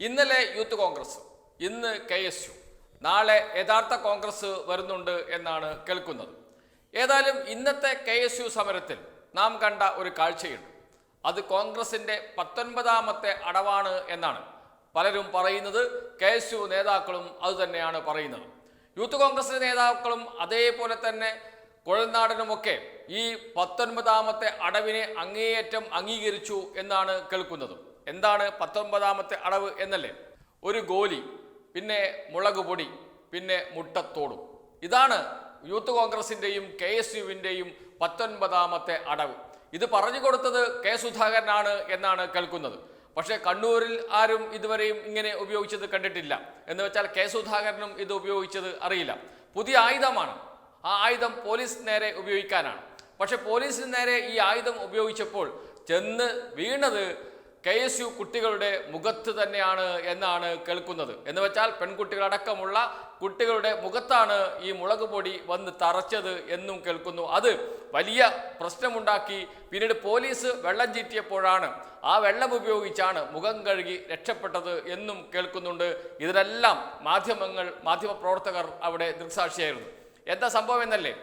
ഇന്നലെ യൂത്ത് കോൺഗ്രസ് ഇന്ന് K S U. നാളെ യഥാർത്ഥ കോൺഗ്രസ് വരുന്നുണ്ട് എന്നാണ് കേൾക്കുന്നത്. ഏതായാലും ഇന്നത്തെ കെ എസ് യു സമരത്തിൽ നാം കണ്ട ഒരു കാഴ്ചയുണ്ട്. അത് കോൺഗ്രസിന്റെ പത്തൊൻപതാമത്തെ അടവാണ് എന്നാണ് പലരും പറയുന്നത്. കെ എസ് യു നേതാക്കളും അതുതന്നെയാണ് പറയുന്നത്. യൂത്ത് കോൺഗ്രസിന്റെ നേതാക്കളും അതേപോലെ തന്നെ കുഴൽനാടനുമൊക്കെ ഈ പത്തൊൻപതാമത്തെ അടവിനെ അങ്ങേയറ്റം അംഗീകരിച്ചു എന്നാണ് കേൾക്കുന്നത്. എന്താണ് പത്തൊൻപതാമത്തെ അടവ് എന്നല്ലേ? ഒരു ഗോലി പിന്നെ മുളക് പൊടി പിന്നെ മുട്ടത്തോടും. ഇതാണ് യൂത്ത് കോൺഗ്രസിന്റെയും കെ എസ് യുവിന്റെയും പത്തൊൻപതാമത്തെ അടവ്. ഇത് പറഞ്ഞു കൊടുത്തത് കെ സുധാകരനാണ് എന്നാണ് കേൾക്കുന്നത്. പക്ഷേ കണ്ണൂരിൽ ആരും ഇതുവരെയും ഇങ്ങനെ ഉപയോഗിച്ചത് കണ്ടിട്ടില്ല. എന്ന് വെച്ചാൽ കെ സുധാകരനും ഇത് ഉപയോഗിച്ചത് അറിയില്ല. പുതിയ ആയുധമാണ്. ആ ആയുധം പോലീസ് നേരെ ഉപയോഗിക്കാനാണ്. പക്ഷെ പോലീസിന് നേരെ ഈ ആയുധം ഉപയോഗിച്ചപ്പോൾ ചെന്ന് വീണത് കെ എസ് യു കുട്ടികളുടെ മുഖത്ത് തന്നെയാണ് എന്നാണ് കേൾക്കുന്നത്. എന്ന് വെച്ചാൽ പെൺകുട്ടികളടക്കമുള്ള കുട്ടികളുടെ മുഖത്താണ് ഈ മുളക് പൊടി വന്ന് തറച്ചത് എന്നും കേൾക്കുന്നു. അത് വലിയ പ്രശ്നമുണ്ടാക്കി പിന്നീട് പോലീസ് വെള്ളം ചീറ്റിയപ്പോഴാണ് ആ വെള്ളം ഉപയോഗിച്ചാണ് മുഖം കഴുകി രക്ഷപ്പെട്ടത് എന്നും കേൾക്കുന്നുണ്ട്. ഇതിനെല്ലാം മാധ്യമങ്ങൾ മാധ്യമപ്രവർത്തകർ അവിടെ ദൃക്സാക്ഷിയായിരുന്നു. എന്താ സംഭവം എന്നല്ലേ?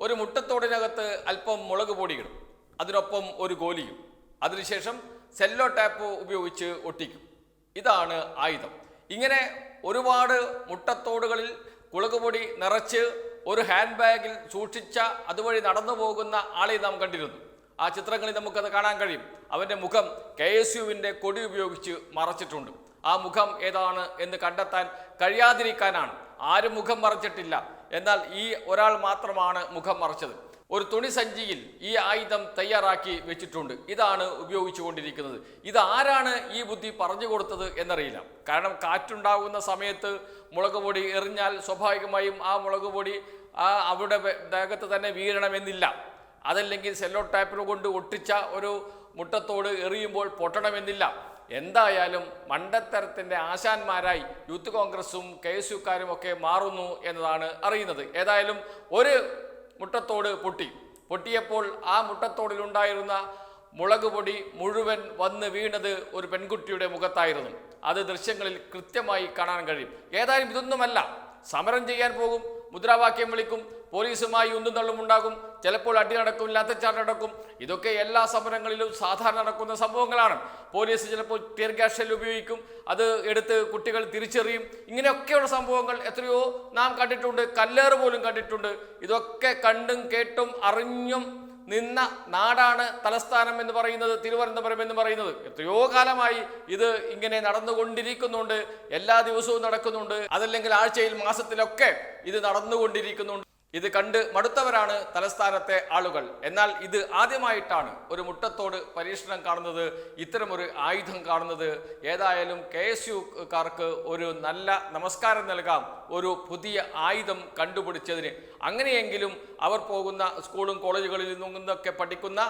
ഒരു മുട്ടത്തോടിനകത്ത് അല്പം മുളക് പൊടിയിടും. അതിനൊപ്പം ഒരു ഗോലിയും. അതിനുശേഷം സെല്ലോ ടാപ്പ് ഉപയോഗിച്ച് ഒട്ടിക്കും. ഇതാണ് ആയുധം. ഇങ്ങനെ ഒരുപാട് മുട്ടത്തോടുകളിൽ കുളകുപൊടി നിറച്ച് ഒരു ഹാൻഡ് ബാഗിൽ സൂക്ഷിച്ച അതുവഴി നടന്നു പോകുന്ന ആളെ നാം കണ്ടിരുന്നു. ആ ചിത്രങ്ങളിൽ നമുക്കത് കാണാൻ കഴിയും. അവന്റെ മുഖം കെ എസ് യുവിന്റെ കൊടി ഉപയോഗിച്ച് മറച്ചിട്ടുണ്ട്. ആ മുഖം ഏതാണ് എന്ന് കണ്ടെത്താൻ കഴിയാതിരിക്കാനാണ്. ആരും മുഖം മറച്ചിട്ടില്ല. എന്നാൽ ഈ ഒരാൾ മാത്രമാണ് മുഖം മറച്ചത്. ഒരു തുണി സഞ്ചിയിൽ ഈ ആയുധം തയ്യാറാക്കി വെച്ചിട്ടുണ്ട്. ഇതാണ് ഉപയോഗിച്ചുകൊണ്ടിരിക്കുന്നത്. ഇത് ആരാണ് ഈ ബുദ്ധി പറഞ്ഞു കൊടുത്തത് എന്നറിയില്ല. കാരണം കാറ്റുണ്ടാകുന്ന സമയത്ത് മുളക് പൊടി എറിഞ്ഞാൽ സ്വാഭാവികമായും ആ മുളക് പൊടി ആ അവിടെ ദേഹത്ത് തന്നെ വീഴണമെന്നില്ല. അതല്ലെങ്കിൽ സെല്ലോ ടാപ്പിൽ കൊണ്ട് ഒട്ടിച്ച ഒരു മുട്ടത്തോട് എറിയുമ്പോൾ പൊട്ടണമെന്നില്ല. എന്തായാലും മണ്ടത്തരത്തിന്റെ ആശാന്മാരായി യൂത്ത് കോൺഗ്രസും കെ എസ് യുക്കാരും ഒക്കെ മാറുന്നു എന്നതാണ് അറിയുന്നത്. ഏതായാലും ഒരു മുട്ടത്തോട് പൊട്ടി. പൊട്ടിയപ്പോൾ ആ മുട്ടത്തോടിലുണ്ടായിരുന്ന മുളക് പൊടി മുഴുവൻ വന്ന് വീണത് ഒരു പെൺകുട്ടിയുടെ മുഖത്തായിരുന്നു. അത് ദൃശ്യങ്ങളിൽ കൃത്യമായി കാണാൻ കഴിയും. ഏതായാലും ഇതൊന്നുമല്ല. സമരം ചെയ്യാൻ പോകും. മുദ്രാവാക്യം വിളിക്കും. പോലീസുമായി ഉന്തും തള്ളും ഉണ്ടാകും. ചിലപ്പോൾ അടി നടക്കും ലാത്തച്ചാർജ് നടക്കും. ഇതൊക്കെ എല്ലാ സമരങ്ങളിലും സാധാരണ നടക്കുന്ന സംഭവങ്ങളാണ്. പോലീസ് ചിലപ്പോൾ ടിയർ ഗ്യാസ് ഉപയോഗിക്കും. അത് എടുത്ത് കുട്ടികൾ തിരിച്ചെറിയും. ഇങ്ങനെയൊക്കെയുള്ള സംഭവങ്ങൾ എത്രയോ നാം കണ്ടിട്ടുണ്ട്. കല്ലേറ് പോലും കണ്ടിട്ടുണ്ട്. ഇതൊക്കെ കണ്ടും കേട്ടും അറിഞ്ഞും നിന്ന നാടാണ് തലസ്ഥാനം എന്ന് പറയുന്നത് തിരുവനന്തപുരം എന്ന് പറയുന്നത്. എത്രയോ കാലമായി ഇത് ഇങ്ങനെ നടന്നുകൊണ്ടിരിക്കുന്നുണ്ട്. എല്ലാ ദിവസവും നടക്കുന്നുണ്ട്. അതല്ലെങ്കിൽ ആഴ്ചയിൽ മാസത്തിലൊക്കെ ഇത് നടന്നുകൊണ്ടിരിക്കുന്നുണ്ട്. ഇത് കണ്ട് മടുത്തവരാണ് തലസ്ഥാനത്തെ ആളുകൾ. എന്നാൽ ഇത് ആദ്യമായിട്ടാണ് ഒരു മുട്ടത്തോട് പരീക്ഷണം കാണുന്നത് ഇത്തരമൊരു ആയുധം കാണുന്നത്. ഏതായാലും കെ എസ് യുക്കാർക്ക് ഒരു നല്ല നമസ്കാരം നൽകാം. ഒരു പുതിയ ആയുധം കണ്ടുപിടിച്ചതിന്. അങ്ങനെയെങ്കിലും അവർ പോകുന്ന സ്കൂളും കോളേജുകളിൽ നിന്നൊക്കെ പഠിക്കുന്ന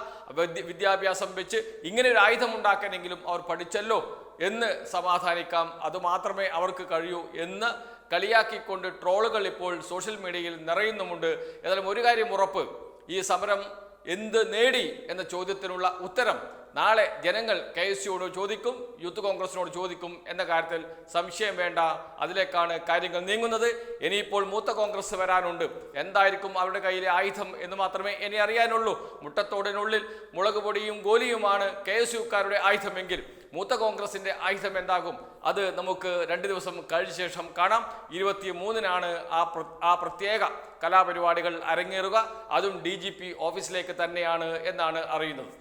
വിദ്യാഭ്യാസം വെച്ച് ഇങ്ങനെ ഒരു ആയുധം ഉണ്ടാക്കാനെങ്കിലും അവർ പഠിച്ചല്ലോ എന്ന് സമാധാനിക്കാം. അതുമാത്രമേ അവർക്ക് കഴിയൂ എന്ന് കളിയാക്കിക്കൊണ്ട് ട്രോളുകൾ ഇപ്പോൾ സോഷ്യൽ മീഡിയയിൽ നിറയുന്നുമുണ്ട്. ഏതായാലും ഒരു കാര്യം ഉറപ്പ് ഈ സമരം എന്ത് നേടി എന്ന ചോദ്യത്തിനുള്ള ഉത്തരം നാളെ ജനങ്ങൾ കെ എസ് സിയോട് ചോദിക്കും യൂത്ത് കോൺഗ്രസിനോട് ചോദിക്കും എന്ന കാര്യത്തിൽ സംശയം വേണ്ട. അതിലേക്കാണ് കാര്യങ്ങൾ നീങ്ങുന്നത്. ഇനിയിപ്പോൾ മൂത്ത കോൺഗ്രസ് വരാനുണ്ട്. എന്തായിരിക്കും അവരുടെ കയ്യിലെ ആയുധം എന്ന് മാത്രമേ ഇനി അറിയാനുള്ളൂ. മുട്ടത്തോടിനുള്ളിൽ മുളക് പൊടിയും ഗോലിയുമാണ് കെ എസ് യുക്കാരുടെ ആയുധമെങ്കിൽ. മൂത്ത കോൺഗ്രസിന്റെ ആയുധം എന്താകും? അത് നമുക്ക് രണ്ട് ദിവസം കഴിഞ്ഞ ശേഷം കാണാം. ഇരുപത്തി മൂന്നിനാണ് ആ ആ പ്രത്യേക കലാപരിപാടികൾ അരങ്ങേറുക. അതും ഡി ഓഫീസിലേക്ക് തന്നെയാണ് എന്നാണ് അറിയുന്നത്.